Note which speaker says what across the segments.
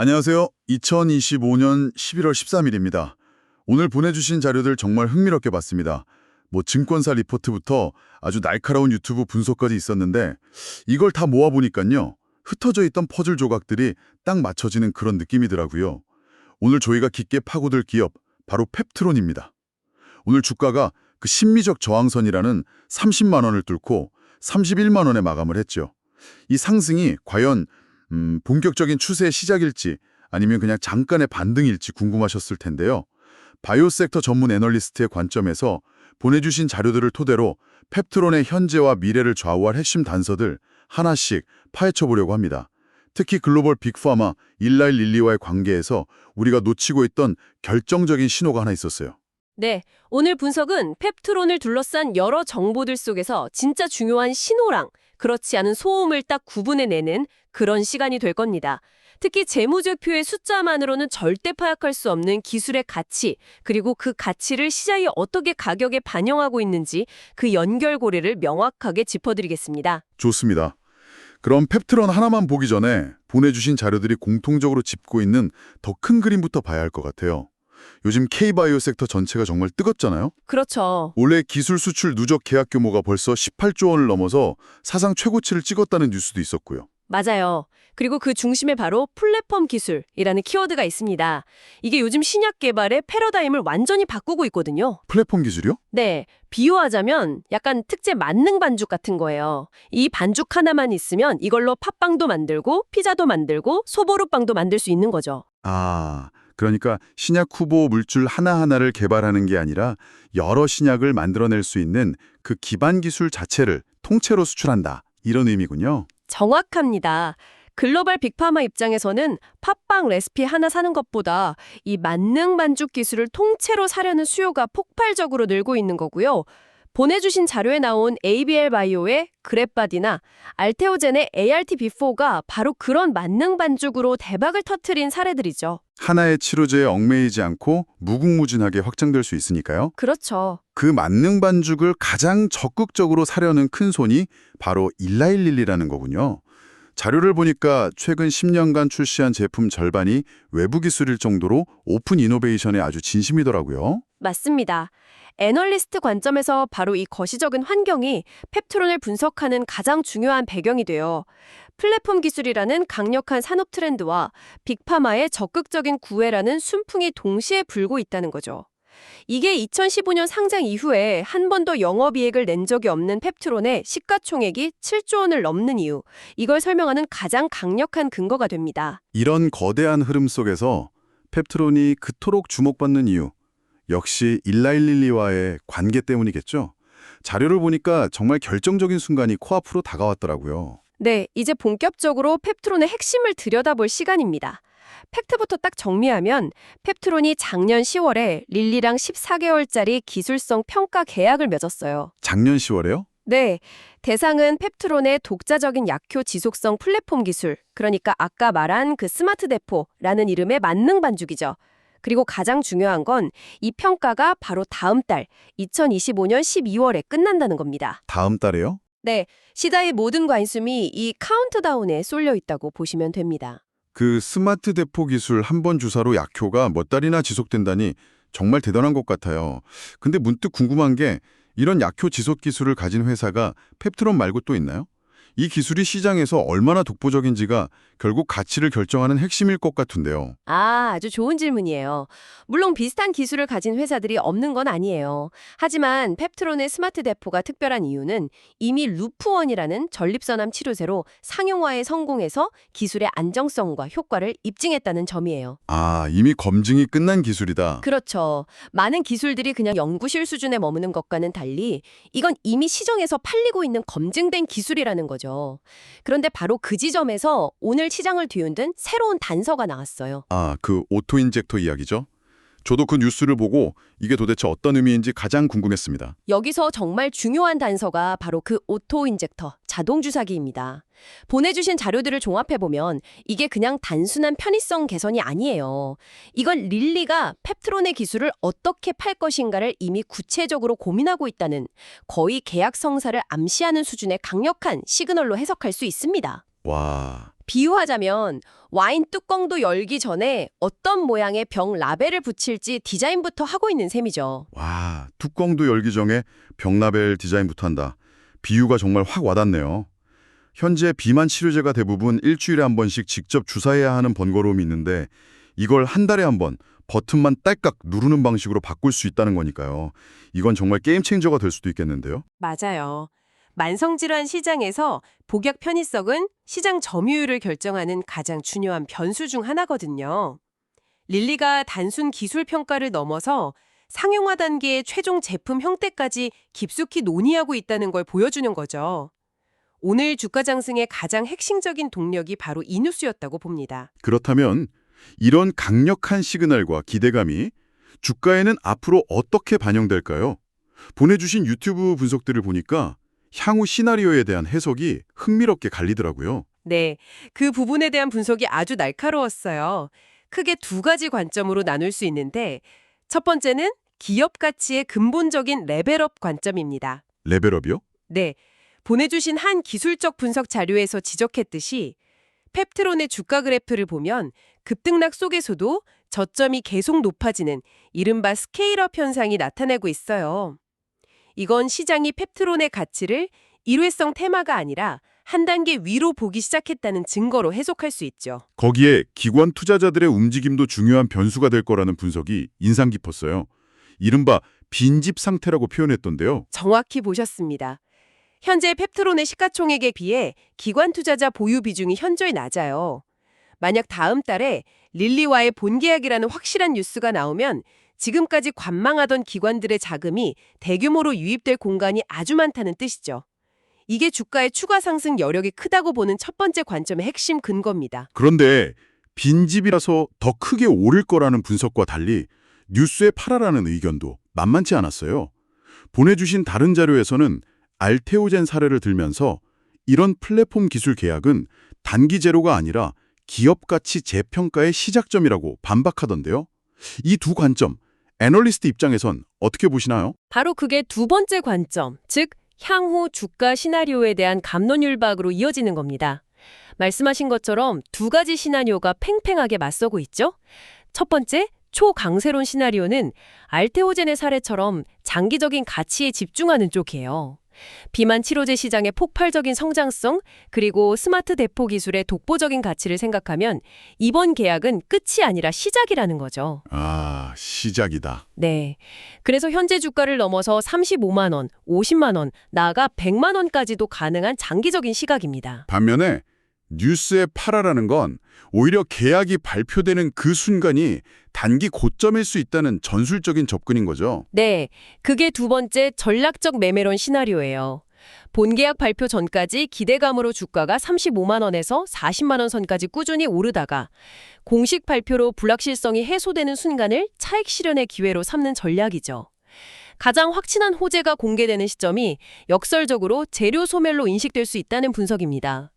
Speaker 1: 안녕하세요. 2025년 11월 13일입니다. 오늘 보내주신 자료들 정말 흥미롭게 봤습니다. 뭐 증권사 리포트부터 아주 날카로운 유튜브 분석까지 있었는데 이걸 다 모아보니까요. 흩어져 있던 퍼즐 조각들이 딱 맞춰지는 그런 느낌이더라고요. 오늘 저희가 깊게 파고들 기업, 바로 펩트론입니다. 오늘 주가가 그 심미적 저항선이라는 30만 원을 뚫고 31만 원에 마감을 했죠. 이 상승이 과연 음, 본격적인 추세의 시작일지 아니면 그냥 잠깐의 반등일지 궁금하셨을 텐데요. 바이오 섹터 전문 애널리스트의 관점에서 보내주신 자료들을 토대로 펩트론의 현재와 미래를 좌우할 핵심 단서들 하나씩 파헤쳐 보려고 합니다. 특히 글로벌 빅파마 일라일 릴리와의 관계에서 우리가 놓치고 있던 결정적인 신호가 하나 있었어요.
Speaker 2: 네, 오늘 분석은 펩트론을 둘러싼 여러 정보들 속에서 진짜 중요한 신호랑 그렇지 않은 소음을 딱 구분해내는 그런 시간이 될 겁니다. 특히 재무제표의 숫자만으로는 절대 파악할 수 없는 기술의 가치, 그리고 그 가치를 시장이 어떻게 가격에 반영하고 있는지 그 연결고리를 명확하게 짚어드리겠습니다.
Speaker 1: 좋습니다. 그럼 펩트론 하나만 보기 전에 보내주신 자료들이 공통적으로 짚고 있는 더 큰 그림부터 봐야 할 것 같아요. 요즘 K바이오 섹터 전체가 정말 뜨겁잖아요.
Speaker 2: 그렇죠.
Speaker 1: 올해 기술 수출 누적 계약 규모가 벌써 18조 원을 넘어서 사상 최고치를 찍었다는 뉴스도 있었고요.
Speaker 2: 맞아요. 그리고 그 중심에 바로 플랫폼 기술이라는 키워드가 있습니다. 이게 요즘 신약 개발의 패러다임을 완전히 바꾸고 있거든요.
Speaker 1: 플랫폼 기술이요?
Speaker 2: 네, 비유하자면 약간 특제 만능 반죽 같은 거예요. 이 반죽 하나만 있으면 이걸로 팥빵도 만들고 피자도 만들고 소보루빵도 만들 수 있는 거죠.
Speaker 1: 아, 그러니까 신약 후보 물줄 하나하나를 개발하는 게 아니라 여러 신약을 만들어낼 수 있는 그 기반 기술 자체를 통째로 수출한다. 이런 의미군요.
Speaker 2: 정확합니다. 글로벌 빅파마 입장에서는 팥빵 레시피 하나 사는 것보다 이 만능 반죽 기술을 통째로 사려는 수요가 폭발적으로 늘고 있는 거고요. 보내주신 자료에 나온 ABL 바이오의 그랩바디나 알테오젠의 ART-B4가 바로 그런 만능 반죽으로 대박을 터트린 사례들이죠.
Speaker 1: 하나의 치료제에 얽매이지 않고 무궁무진하게 확장될 수 있으니까요.
Speaker 2: 그렇죠.
Speaker 1: 그 만능 반죽을 가장 적극적으로 사려는 큰 손이 바로 일라일릴리라는 거군요. 자료를 보니까 최근 10년간 출시한 제품 절반이 외부 기술일 정도로 오픈 이노베이션에 아주 진심이더라고요.
Speaker 2: 맞습니다. 애널리스트 관점에서 바로 이 거시적인 환경이 펩트론을 분석하는 가장 중요한 배경이 돼요. 플랫폼 기술이라는 강력한 산업 트렌드와 빅파마의 적극적인 구애라는 순풍이 동시에 불고 있다는 거죠. 이게 2015년 상장 이후에 한 번도 영업이익을 낸 적이 없는 펩트론의 시가총액이 7조 원을 넘는 이유, 이걸 설명하는 가장 강력한 근거가 됩니다.
Speaker 1: 이런 거대한 흐름 속에서 펩트론이 그토록 주목받는 이유, 역시 일라일릴리와의 관계 때문이겠죠. 자료를 보니까 정말 결정적인 순간이 코앞으로 다가왔더라고요.
Speaker 2: 네, 이제 본격적으로 펩트론의 핵심을 들여다볼 시간입니다. 팩트부터 딱 정리하면 펩트론이 작년 10월에 릴리랑 14개월짜리 기술성 평가 계약을 맺었어요.
Speaker 1: 작년 10월에요?
Speaker 2: 네, 대상은 펩트론의 독자적인 약효 지속성 플랫폼 기술, 그러니까 아까 말한 그 스마트 대포라는 이름의 만능 반죽이죠. 그리고 가장 중요한 건 이 평가가 바로 다음 달 2025년 12월에 끝난다는 겁니다.
Speaker 1: 다음 달에요?
Speaker 2: 네, 시다의 모든 관심이 이 카운트다운에 쏠려 있다고 보시면 됩니다.
Speaker 1: 그 스마트 대포 기술 한 번 주사로 약효가 몇 달이나 지속된다니 정말 대단한 것 같아요. 근데 문득 궁금한 게 이런 약효 지속 기술을 가진 회사가 펩트론 말고 또 있나요? 이 기술이 시장에서 얼마나 독보적인지가 결국 가치를 결정하는 핵심일 것 같은데요.
Speaker 2: 아, 아주 좋은 질문이에요. 물론 비슷한 기술을 가진 회사들이 없는 건 아니에요. 하지만 펩트론의 스마트 대포가 특별한 이유는 이미 루프원이라는 전립선암 치료제로 상용화에 성공해서 기술의 안정성과 효과를 입증했다는 점이에요.
Speaker 1: 아, 이미 검증이 끝난 기술이다.
Speaker 2: 그렇죠. 많은 기술들이 그냥 연구실 수준에 머무는 것과는 달리 이건 이미 시중에서 팔리고 있는 검증된 기술이라는 거죠. 그런데 바로 그 지점에서 오늘 시장을 뒤흔든 새로운 단서가 나왔어요.
Speaker 1: 아, 그 오토 인젝터 이야기죠? 저도 그 뉴스를 보고 이게 도대체 어떤 의미인지 가장 궁금했습니다.
Speaker 2: 여기서 정말 중요한 단서가 바로 그 오토 인젝터, 자동 주사기입니다. 보내주신 자료들을 종합해보면 이게 그냥 단순한 편의성 개선이 아니에요. 이건 릴리가 펩트론의 기술을 어떻게 팔 것인가를 이미 구체적으로 고민하고 있다는 거의 계약 성사를 암시하는 수준의 강력한 시그널로 해석할 수 있습니다.
Speaker 1: 와,
Speaker 2: 비유하자면 와인 뚜껑도 열기 전에 어떤 모양의 병 라벨을 붙일지 디자인부터 하고 있는 셈이죠.
Speaker 1: 와, 뚜껑도 열기 전에 병 라벨 디자인부터 한다. 비유가 정말 확 와닿네요. 현재 비만 치료제가 대부분 일주일에 한 번씩 직접 주사해야 하는 번거로움이 있는데 이걸 한 달에 한 번 버튼만 딸깍 누르는 방식으로 바꿀 수 있다는 거니까요. 이건 정말 게임 체인저가 될 수도 있겠는데요.
Speaker 3: 맞아요. 만성질환 시장에서 복약 편의성은 시장 점유율을 결정하는 가장 중요한 변수 중 하나거든요. 릴리가 단순 기술 평가를 넘어서 상용화 단계의 최종 제품 형태까지 깊숙이 논의하고 있다는 걸 보여주는 거죠. 오늘 주가 상승의 가장 핵심적인 동력이 바로 이 뉴스였다고 봅니다.
Speaker 1: 그렇다면 이런 강력한 시그널과 기대감이 주가에는 앞으로 어떻게 반영될까요? 보내주신 유튜브 분석들을 보니까 향후 시나리오에 대한 해석이 흥미롭게 갈리더라고요.
Speaker 3: 네, 그 부분에 대한 분석이 아주 날카로웠어요. 크게 두 가지 관점으로 나눌 수 있는데 첫 번째는 기업 가치의 근본적인 레벨업 관점입니다.
Speaker 1: 레벨업이요?
Speaker 3: 네, 보내주신 한 기술적 분석 자료에서 지적했듯이 펩트론의 주가 그래프를 보면 급등락 속에서도 저점이 계속 높아지는 이른바 스케일업 현상이 나타내고 있어요. 이건 시장이 펩트론의 가치를 일회성 테마가 아니라 한 단계 위로 보기 시작했다는 증거로 해석할 수 있죠.
Speaker 1: 거기에 기관 투자자들의 움직임도 중요한 변수가 될 거라는 분석이 인상 깊었어요. 이른바 빈집 상태라고 표현했던데요.
Speaker 3: 정확히 보셨습니다. 현재 펩트론의 시가총액에 비해 기관 투자자 보유 비중이 현저히 낮아요. 만약 다음 달에 릴리와의 본계약이라는 확실한 뉴스가 나오면 지금까지 관망하던 기관들의 자금이 대규모로 유입될 공간이 아주 많다는 뜻이죠. 이게 주가의 추가 상승 여력이 크다고 보는 첫 번째 관점의 핵심 근거입니다.
Speaker 1: 그런데 빈집이라서 더 크게 오를 거라는 분석과 달리 뉴스에 팔아라는 의견도 만만치 않았어요. 보내주신 다른 자료에서는 알테오젠 사례를 들면서 이런 플랫폼 기술 계약은 단기 제로가 아니라 기업 가치 재평가의 시작점이라고 반박하던데요. 이 두 관점, 애널리스트 입장에선 어떻게 보시나요?
Speaker 2: 바로 그게 두 번째 관점, 즉 향후 주가 시나리오에 대한 감론율 박으로 이어지는 겁니다. 말씀하신 것처럼 두 가지 시나리오가 팽팽하게 맞서고 있죠. 첫 번째, 초강세론 시나리오는 알테오젠의 사례처럼 장기적인 가치에 집중하는 쪽이에요. 비만 치료제 시장의 폭발적인 성장성 그리고 스마트 대포 기술의 독보적인 가치를 생각하면 이번 계약은 끝이 아니라 시작이라는 거죠.
Speaker 1: 아, 시작이다.
Speaker 2: 네. 그래서 현재 주가를 넘어서 35만 원, 50만 원, 나아가 100만 원까지도 가능한 장기적인 시각입니다.
Speaker 1: 반면에 뉴스에 팔아라는 건 오히려 계약이 발표되는 그 순간이 단기 고점일 수 있다는 전술적인 접근인 거죠.
Speaker 2: 네. 그게 두 번째 전략적 매매론 시나리오예요. 본계약 발표 전까지 기대감으로 주가가 35만 원에서 40만 원 선까지 꾸준히 오르다가 공식 발표로 불확실성이 해소되는 순간을 차익 실현의 기회로 삼는 전략이죠. 가장 확신한 호재가 공개되는 시점이 역설적으로 재료 소멸로 인식될 수 있다는 분석입니다.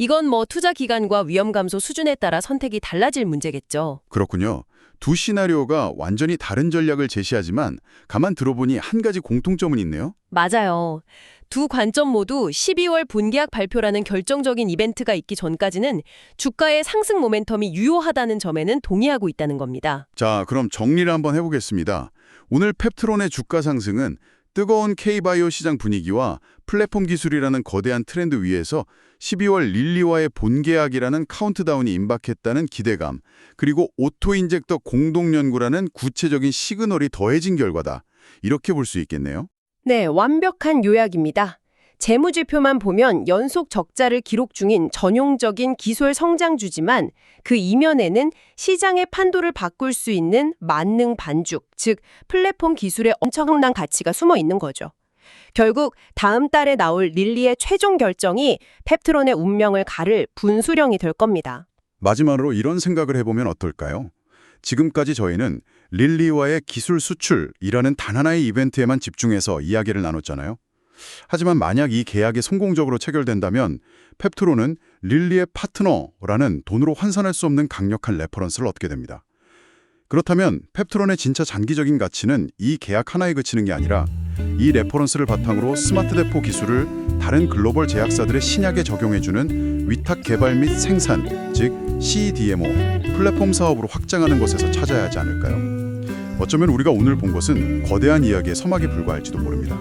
Speaker 2: 이건 뭐 투자 기간과 위험 감소 수준에 따라 선택이 달라질 문제겠죠.
Speaker 1: 그렇군요. 두 시나리오가 완전히 다른 전략을 제시하지만 가만 들어보니 한 가지 공통점은 있네요.
Speaker 2: 맞아요. 두 관점 모두 12월 본계약 발표라는 결정적인 이벤트가 있기 전까지는 주가의 상승 모멘텀이 유효하다는 점에는 동의하고 있다는 겁니다.
Speaker 1: 자, 그럼 정리를 한번 해보겠습니다. 오늘 펩트론의 주가 상승은 뜨거운 K바이오 시장 분위기와 플랫폼 기술이라는 거대한 트렌드 위에서 12월 릴리와의 본계약이라는 카운트다운이 임박했다는 기대감, 그리고 오토인젝터 공동연구라는 구체적인 시그널이 더해진 결과다. 이렇게 볼 수 있겠네요.
Speaker 2: 네, 완벽한 요약입니다. 재무지표만 보면 연속 적자를 기록 중인 전용적인 기술 성장주지만 그 이면에는 시장의 판도를 바꿀 수 있는 만능 반죽, 즉 플랫폼 기술의 엄청난 가치가 숨어 있는 거죠. 결국 다음 달에 나올 릴리의 최종 결정이 펩트론의 운명을 가를 분수령이 될 겁니다.
Speaker 1: 마지막으로 이런 생각을 해보면 어떨까요? 지금까지 저희는 릴리와의 기술 수출이라는 단 하나의 이벤트에만 집중해서 이야기를 나눴잖아요. 하지만 만약 이 계약이 성공적으로 체결된다면 펩트론은 릴리의 파트너라는 돈으로 환산할 수 없는 강력한 레퍼런스를 얻게 됩니다. 그렇다면 펩트론의 진짜 장기적인 가치는 이 계약 하나에 그치는 게 아니라 이 레퍼런스를 바탕으로 스마트 대포 기술을 다른 글로벌 제약사들의 신약에 적용해주는 위탁 개발 및 생산, 즉 CDMO 플랫폼 사업으로 확장하는 것에서 찾아야 하지 않을까요? 어쩌면 우리가 오늘 본 것은 거대한 이야기의 서막에 불과할지도 모릅니다.